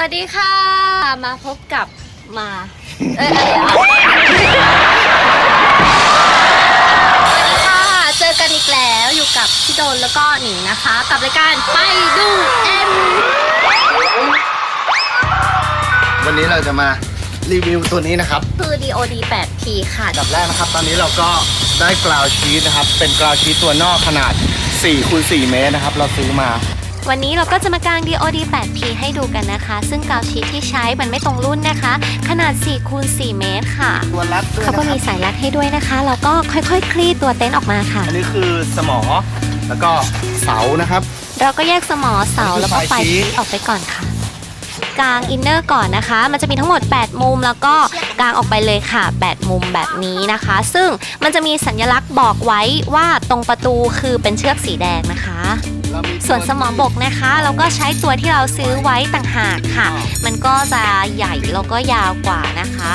วัสดีค่ะ มาพบกับมา เอยอะไรอะสวัสดีค่ะเจอกันอีกแล้วอยู่กับพี่โดนแล้วก็หนิงนะคะ กับรายการไปดูเอ็มวันนี้เราจะมารีวิวตัวนี้นะครับ คือ DOD 8P ค่ะ อันดับแรกนะครับ ตอนนี้เราก็ได้กราวชีสนะครับ เป็นกราวชีสตัวนอกขนาด4คูณ4เมตรนะครับ เราซื้อมา วันนี้เราก็จะมากาง DOD 8P ให้ดูกันนะคะ ซึ่งกาวชีทที่ใช้มันไม่ตรงรุ่นนะคะ ขนาด4คูณ4เมตรค่ะตัวรัดด้วยเขาก็นะคมีรับสายรัดให้ด้วยนะคะเราก็ค่อยๆ คลี่ตัวเต็นท์ออกมาค่ะ อันนี้คือสมอ แล้วก็เสานะครับ เราก็แยกสมอเสานี่คือแล้วก็ไฟไฟชี้ชี้ออกไปก่อนค่ะ กางอินเนอร์ก่อนนะคะ มันจะมีทั้งหมด 8 มุมแล้วก็กางออกไปเลยค่ะ 8 มุมแบบนี้นะคะ ซึ่งมันจะมีสัญลักษณ์บอกไว้ว่าตรงประตูคือเป็นเชือกสีแดงนะคะ ส่วนสมอบกนะคะ เราก็ใช้ตัวที่เราซื้อไว้ต่างหากค่ะ มันก็จะใหญ่แล้วก็ยาวกว่านะคะ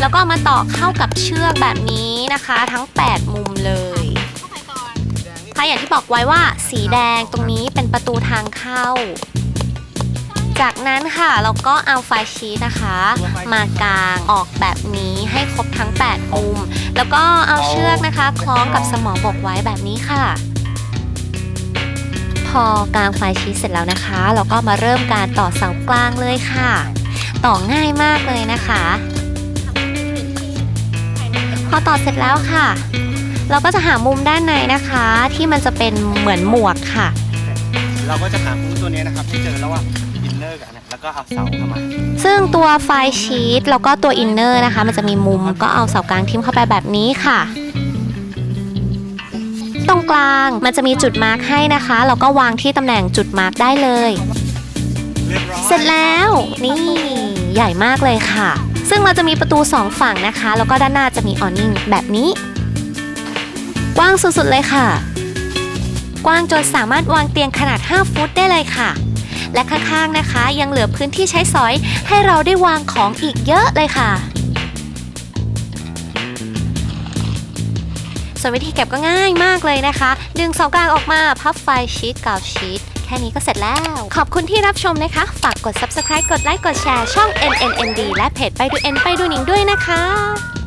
แล้วก็มาต่อเข้ากับเชือกแบบนี้นะคะ ทั้ง 8 มุมเลยค่ะอย่างที่บอกไว้ว่าสีแดงตรงนี้เป็นประตูทางเข้า จากนั้นค่ะเราก็เอาไฟชีตนะคะ มากางออกแบบนี้ให้ครบทั้ง 8 มุม แล้วก็เอาเชือกนะคะ คล้องกับสมอบกไว้แบบนี้ค่ะ พอกางไฟชีสเสร็จแล้วนะคะ เราก็มาเริ่มการต่อเสากลางเลยค่ะ ต่อง่ายมากเลยนะคะ พอต่อเสร็จแล้วค่ะ เราก็จะหามุมด้านในนะคะ ที่มันจะเป็นเหมือนหมวกค่ะ เราก็จะหาคู่ตัวนี้นะครับที่เจอระหว่า อินเนอร์กับอันเนี้ยแล้วก็เอาเสาเข้ามาซึ่งตัวไฟชีตแล้วก็ตัวอินเนอร์นะคะ มันจะมีมุมก็เอาเสากลางทิ่มเข้าไปแบบนี้ค่ะ ตรงกลางมันจะมีจุดมาร์กให้นะคะเราก็วางที่ตำแหน่งจุดมาร์กได้เลย เรียบร้อยเสร็จแล้วนี่ใหญ่มากเลยค่ะ ซึ่งเราจะมีประตูสองฝั่งนะคะ แล้วก็ด้านหน้าจะมีออนนิ่งแบบนี้กว้างสุดๆเลยค่ะ กว้างจนสามารถวางเตียงขนาด 5 ฟุตได้เลยค่ะ และข้างๆนะคะ ยังเหลือพื้นที่ใช้สอยให้เราได้วางของอีกเยอะเลยค่ะ ส่วนวิธีเก็บก็ง่ายมากเลยนะคะ ดึงเสากลางออกมาพับไฟชีตกาวชีตแค่นี้ก็เสร็จแล้ว ขอบคุณที่รับชมนะคะ ฝากกด subscribe กดไลค์ กดแชร์ ช่อง NNND และเพจไปดู N ไปดูหนิงด้วยนะคะ